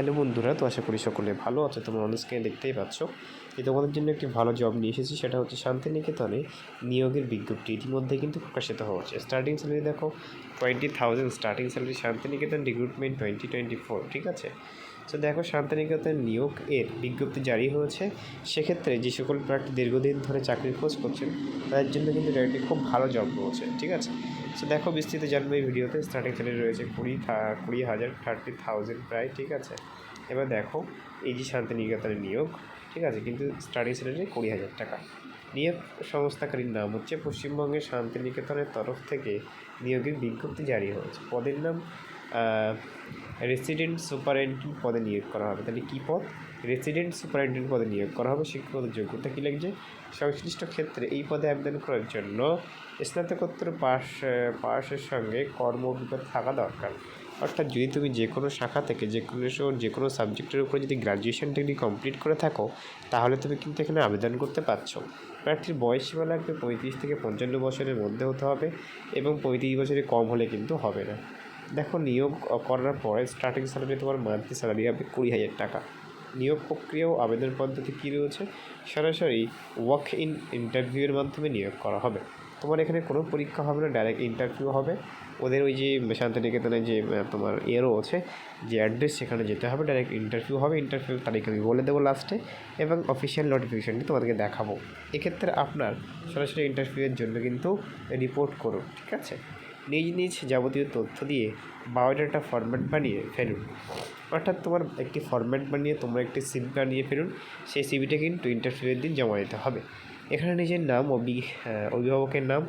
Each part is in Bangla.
হ্যালো বন্ধুরা, তো আশা করি সকলে ভালো আছে, তোমরা অন স্ক্রিনে দেখতেই পাচ্ছ। যে তোমাদের জন্য একটি ভালো জব নিয়ে এসেছি, সেটা হচ্ছে শান্তিনিকেতনে নিয়োগের বিজ্ঞপ্তি। ইতিমধ্যে কিন্তু প্রকাশিত হচ্ছে। স্টার্টিং স্যালারি দেখো twenty thousand starting salary Santiniketan recruitment twenty twenty four ঠিক আছে? তো দেখো, শান্তিনিকেতন নিয়োগ এর বিজ্ঞপ্তি জারি হয়েছে। সেক্ষেত্রে যে সকল প্রার্থী দীর্ঘদিন ধরে চাকরির খোঁজ করছেন, তাদের জন্য কিন্তু এটা একটি খুব ভালো জব রয়েছে, ঠিক আছে? সো দেখো, বিস্তৃত জানবে এই ভিডিওতে। স্টার্টিং স্যালারি রয়েছে কুড়ি কুড়ি হাজার থার্টি থাউজেন্ড প্রায়, ঠিক আছে? এবার দেখো, এই যে শান্তিনিকেতনের নিয়োগ, ঠিক আছে? কিন্তু স্টার্টিং স্যালারি কুড়ি হাজার টাকা। নিয়োগ সংস্থাকারীর নাম হচ্ছে পশ্চিমবঙ্গের শান্তিনিকেতনের তরফ থেকে নিয়োগের বিজ্ঞপ্তি জারি হয়েছে। পদের নাম রেসিডেন্ট সুপারিনটেন্ডেন্ট পদে নিয়োগ করা হবে। তাহলে কী পদ? রেসিডেন্ট সুপারিনটেন্ডেন্ট পদে নিয়োগ করা হবে। শিক্ষাগত যোগ্যতা কী লাগছে? সংশ্লিষ্ট ক্ষেত্রে এই পদে আবেদন করার জন্য স্নাতকোত্তর পাস পাশের সঙ্গে কর্ম অভিজ্ঞতা থাকা দরকার। অর্থাৎ যদি তুমি যে কোনো শাখা থেকে যে কোনো যে কোনো সাবজেক্টের উপরে যদি গ্রাজুয়েশন ডিগ্রি কমপ্লিট করে থাকো, তাহলে তুমি কিন্তু এখানে আবেদন করতে পারছ। প্রার্থীর বয়স সীমা লাগবে পঁয়ত্রিশ থেকে পঞ্চান্ন বছরের মধ্যে হতে হবে এবং পঁয়ত্রিশ বছরের কম হলে কিন্তু হবে না। দেখো, নিয়োগ করার পরে স্টার্টিং স্যালারি তোমার মান্থলি স্যালারি হবে কুড়ি হাজার টাকা। নিয়োগ প্রক্রিয়া ও আবেদন পদ্ধতি কী রয়েছে? সরাসরি ওয়াক ইন ইন্টারভিউয়ের মাধ্যমে নিয়োগ করা হবে। তোমার এখানে কোনো পরীক্ষা হবে না ডাইরেক্ট ইন্টারভিউ হবে। ওদের ওই যে শান্তিনিকেতনে যে তোমার এরও আছে, যে অ্যাড্রেস সেখানে যেতে হবে ডাইরেক্ট ইন্টারভিউ হবে। ইন্টারভিউ তারিখ আমি বলে দেবো লাস্টে এবং অফিসিয়াল নোটিফিকেশানটি তোমাদেরকে দেখাবো। এক্ষেত্রে আপনার সরাসরি ইন্টারভিউয়ের জন্য কিন্তু রিপোর্ট করুন, ঠিক আছে? নিজ নিজ যাবতীয় তথ্য দিয়ে বায়োডাটা ফরম্যাট বানিয়ে ফেলুন। অর্থাৎ তোমার একটি ফরম্যাট বানিয়ে তোমরা একটি সিভি বানিয়ে ফেলুন, সেই সিভিটা কিন্তু ইন্টারভিউয়ের দিন জমা দিতে হবে। এখানে নিজের নাম, অভি অভিভাবকের নাম,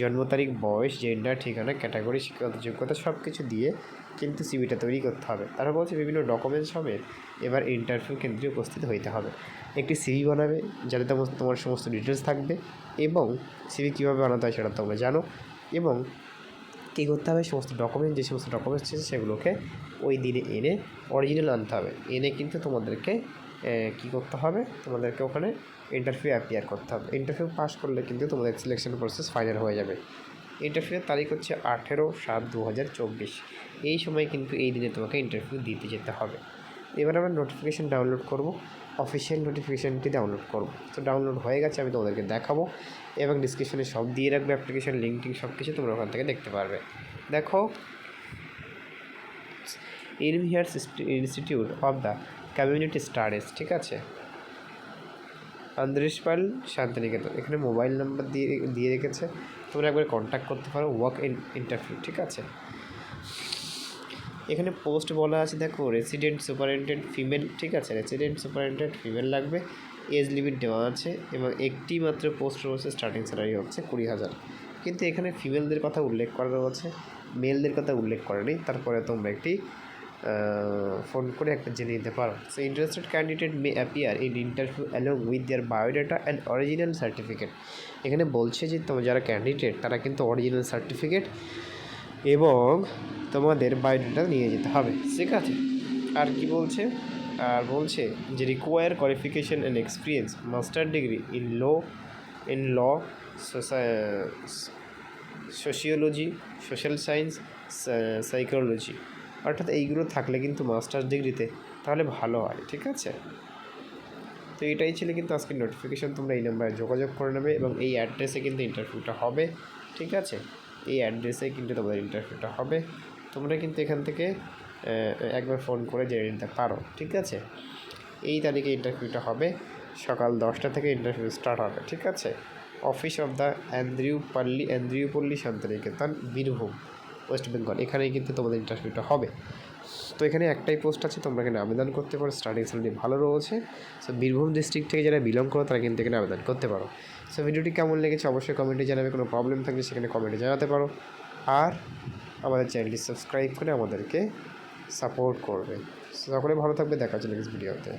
জন্ম তারিখ, বয়স জেন্ডার ঠিকানা ক্যাটাগরি শিক্ষাগত যোগ্যতা সব কিছু দিয়ে কিন্তু সিভিটা তৈরি করতে হবে। তারা বলছে বিভিন্ন ডকুমেন্টস হবে এবার ইন্টারভিউ কেন্দ্রে উপস্থিত হইতে হবে। একটি সিভি বানাবে, যাতে তোমার তোমার সমস্ত ডিটেলস থাকবে এবং সিভি কীভাবে বানাতে হয় সেটা তোমরা জানো এবং কী করতে হবে, সমস্ত ডকুমেন্ট যে সমস্ত ডকুমেন্টস আছে সেগুলোকে ওই দিনে এনে অরিজিনাল আনতে হবে। এনে কিন্তু তোমাদেরকে কী করতে হবে? তোমাদেরকে ওখানে ইন্টারভিউ অ্যাপিয়ার করতে হবে। ইন্টারভিউ পাস করলে কিন্তু তোমাদের সিলেকশন প্রসেস ফাইনাল হয়ে যাবে। ইন্টারভিউয়ের তারিখ হচ্ছে আঠেরো সাত দু হাজার চব্বিশ। এই সময় কিন্তু এই দিনে তোমাকে ইন্টারভিউ দিতে যেতে হবে। এবার আমরা নোটিফিকেশান ডাউনলোড করব। অফিসিয়াল নোটিফিকেশানটি ডাউনলোড করব। তো ডাউনলোড হয়ে গেছে, আমি তোমাদেরকে দেখাবো এবং ডিসক্রিপশনে সব দিয়ে রাখব অ্যাপ্লিকেশান লিঙ্ক টিঙ্ক সব কিছু তোমরা ওখান থেকে দেখতে পারবে। দেখো ইনভিয়ার্স institute of the community studies ঠিক আছে? আন্দ্রিশ পাল শান্তিনিকেতন এখানে মোবাইল নাম্বার দিয়ে দিয়ে রেখেছে। তোমরা একবার কন্ট্যাক্ট করতে পারো ওয়ার্ক ইন ইন্টারভিউ ঠিক আছে? এখানে পোস্ট বলা আছে, দেখো রেসিডেন্ট সুপারিনটেন্ডেন্ট ফিমেল ঠিক আছে? রেসিডেন্ট সুপারিনটেন্ডেন্ট ফিমেল লাগবে। এজ লিমিট দেওয়া আছে এবং একটি মাত্র পোস্ট রয়েছে স্টার্টিং স্যালারি হচ্ছে কুড়ি হাজার। কিন্তু এখানে ফিমেলদের কথা উল্লেখ করা রয়েছে মেলদের কথা উল্লেখ করেনি তারপরে তোমরা একটি ফোন করে একটা জেনে নিতে পারো। So interested candidate may appear in interview along with their biodata and original certificate এখানে বলছে যে যারা ক্যান্ডিডেট তারা কিন্তু অরিজিনাল সার্টিফিকেট এবং তোমাদের বায়োডাটা নিয়ে যেতে হবে। ঠিক আছে? আর কি বলছে? আর বলছে যে require qualification and experience master degree in law in law sociology social science psychology অর্থাৎ এইগুলো থাকলে কিন্তু মাস্টার্স ডিগ্রিতে তাহলে ভালো হয়, ঠিক আছে? তো এটাই ছিল কিন্তু আজকের নোটিফিকেশান তোমরা এই নাম্বারে যোগাযোগ করে নেবে এবং এই অ্যাড্রেসে কিন্তু ইন্টারভিউটা হবে, ঠিক আছে? এই অ্যাড্রেসে কিন্তু তোমাদের ইন্টারভিউটা হবে। তোমরা কিন্তু এখান থেকে একবার ফোন করে জেনে নিতে পারো, ঠিক আছে? এই তারিখে ইন্টারভিউটা হবে। সকাল দশটা থেকে ইন্টারভিউ স্টার্ট হবে, ঠিক আছে? Office of the Andrew Palli Andrew Palli Santiniketan Birbhum West Bengal এখানেই কিন্তু তোমাদের ইন্টারভিউটা হবে। তো এখানে একটাই পোস্ট আছে, তোমরা এখানে আবেদন করতে পারো। স্টার্টিং স্যালারি ভালো রয়েছে। সো বীরভূম ডিস্ট্রিক্ট থেকে যারা বিলং করো, তারা কিন্তু এখানে আবেদন করতে পারো। সো ভিডিওটি কেমন লেগেছে অবশ্যই কমেন্টে জানাবে, কোনো প্রবলেম থাকলে সেখানে কমেন্টে জানাতে পারো। আর আমাদের চ্যানেলটি সাবস্ক্রাইব করে আমাদেরকে সাপোর্ট করবে। সকলে ভালো থাকবে, দেখা হচ্ছে নেক্সট ভিডিওতে